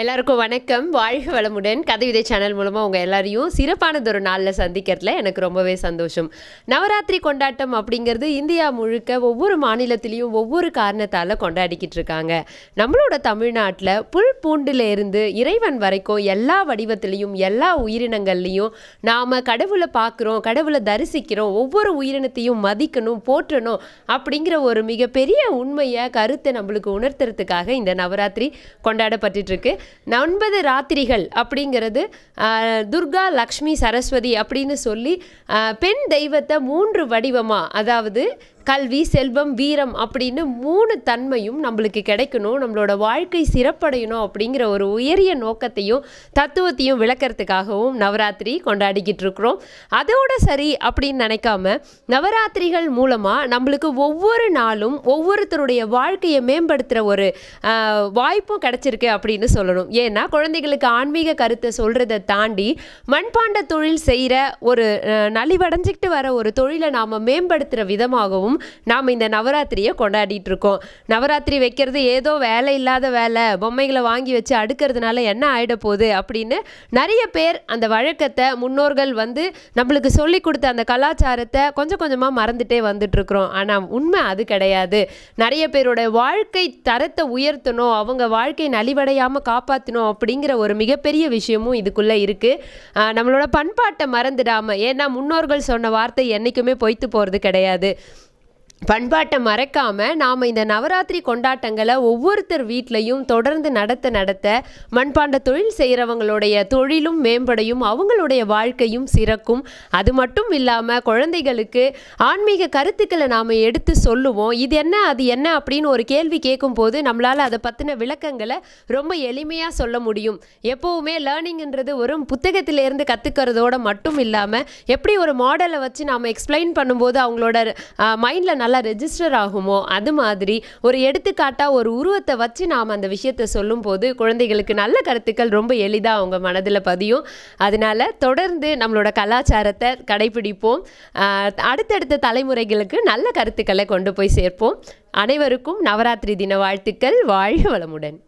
எல்லாருக்கும் வணக்கம். வாழ்க வளமுடன். கதைவிதை சேனல் மூலமாக உங்கள் எல்லாரையும் சிறப்பானதொரு நாளில் சந்திக்கிறதுல எனக்கு ரொம்பவே சந்தோஷம். நவராத்திரி கொண்டாட்டம் அப்படிங்கிறது இந்தியா முழுக்க ஒவ்வொரு மாநிலத்திலையும் ஒவ்வொரு காரணத்தால் கொண்டாடிக்கிட்டு இருக்காங்க. நம்மளோட தமிழ்நாட்டில் புல் பூண்டிலிருந்து இறைவன் வரைக்கும் எல்லா வடிவத்திலையும் எல்லா உயிரினங்கள்லையும் நாம் கடவுளை பார்க்குறோம் கடவுளை தரிசிக்கிறோம் ஒவ்வொரு உயிரினத்தையும் மதிக்கணும் போற்றணும் அப்படிங்கிற ஒரு மிகப்பெரிய உண்மையை கருத்தை நம்மளுக்கு உணர்த்துறதுக்காக இந்த நவராத்திரி கொண்டாடப்பட்டுருக்கு ஒன்பது ராத்திரிகள் அப்படிங்கிறது ஆஹ், துர்கா லக்ஷ்மி சரஸ்வதி அப்படின்னு சொல்லி பெண் தெய்வத்தை மூன்று வடிவமாக அதாவது கல்வி செல்வம் வீரம் அப்படின்னு மூணு தன்மையும் நம்மளுக்கு கிடைக்கணும். நம்மளோட வாழ்க்கை சிறப்படையணும் அப்படிங்கிற ஒரு உயரிய நோக்கத்தையும் தத்துவத்தையும் விளக்கறதுக்காகவும் நவராத்திரி கொண்டாடிக்கிட்டு இருக்கிறோம். அதோட சரி அப்படின்னு நினைக்காம நவராத்திரிகள் மூலமாக நம்மளுக்கு ஒவ்வொரு நாளும் ஒவ்வொருத்தருடைய வாழ்க்கையை மேம்படுத்துகிற ஒரு வாய்ப்பும் கிடைச்சிருக்கு அப்படின்னு சொல்லணும். ஏன்னா குழந்தைகளுக்கு ஆன்மீக கருத்தை சொல்கிறத தாண்டி மண்பாண்ட தொழில் செய்கிற ஒரு நலிவடைஞ்சிக்கிட்டு வர ஒரு தொழிலை நாம் மேம்படுத்துகிற விதமாகவும் நாம் இந்த நவராத்திரியை கொண்டாடிட்டு இருக்கோம் நவராத்திரி வைக்கிறது ஏதோ வேலை இல்லாத வேலை. பொம்மைகளை வாங்கி வச்சு அடுக்கிறதுனால என்ன ஆகிட போகுது அப்படின்னு நிறைய பேர் அந்த வழக்கத்தை முன்னோர்கள் வந்து நம்மளுக்கு சொல்லி கொடுத்த அந்த கலாச்சாரத்தை கொஞ்சம் கொஞ்சமாக மறந்துட்டே வந்துட்டுருக்குறோம். ஆனால் உண்மை அது கிடையாது. நிறைய பேரோட வாழ்க்கை தரத்தை உயர்த்தணும் அவங்க வாழ்க்கை நலிவடையாமல் காப்பாற்றணும் அப்படிங்கிற ஒரு மிகப்பெரிய விஷயமும் இதுக்குள்ளே இருக்குது நம்மளோட பண்பாட்டை மறந்துடாமல் ஏன்னா முன்னோர்கள் சொன்ன வார்த்தை என்றைக்குமே பொய்த்து போகிறது கிடையாது. பண்பாட்டை மறக்காமல் நாம் இந்த நவராத்திரி கொண்டாட்டங்களை ஒவ்வொருத்தர் வீட்லையும் தொடர்ந்து நடத்த நடத்த மண்பாண்ட தொழில் செய்கிறவங்களுடைய தொழிலும் மேம்படையும் அவங்களுடைய வாழ்க்கையும் சிறக்கும். அது மட்டும் இல்லாமல் குழந்தைகளுக்கு ஆன்மீக கருத்துக்களை நாம் எடுத்து சொல்லுவோம். இது என்ன அது என்ன அப்படின்னு ஒரு கேள்வி கேட்கும்போது நம்மளால் அதை பற்றின விளக்கங்களை ரொம்ப எளிமையாக சொல்ல முடியும். எப்போவுமே லேர்னிங்ன்றது ஒரு புத்தகத்திலேருந்து கற்றுக்கிறதோட மட்டும் இல்லாமல் எப்படி ஒரு மாடலை வச்சு நாம் எக்ஸ்பிளைன் பண்ணும்போது அவங்களோட மைண்டில் நல்லா நல்லா ரெஜிஸ்டர் ஆகுமோ? அது மாதிரி ஒரு எடுத்துக்காட்டாக ஒரு உருவத்தை வச்சு நாம் அந்த விஷயத்தை சொல்லும்போது குழந்தைகளுக்கு நல்ல கருத்துக்கள் ரொம்ப எளிதாக அவங்க மனதில் பதியும். அதனால தொடர்ந்து நம்மளோட கலாச்சாரத்தை கடைபிடிப்போம். அடுத்தடுத்த தலைமுறைகளுக்கு நல்ல கருத்துக்களை கொண்டு போய் சேர்ப்போம். அனைவருக்கும் நவராத்திரி தின வாழ்த்துக்கள். வாழ்க வளமுடன்.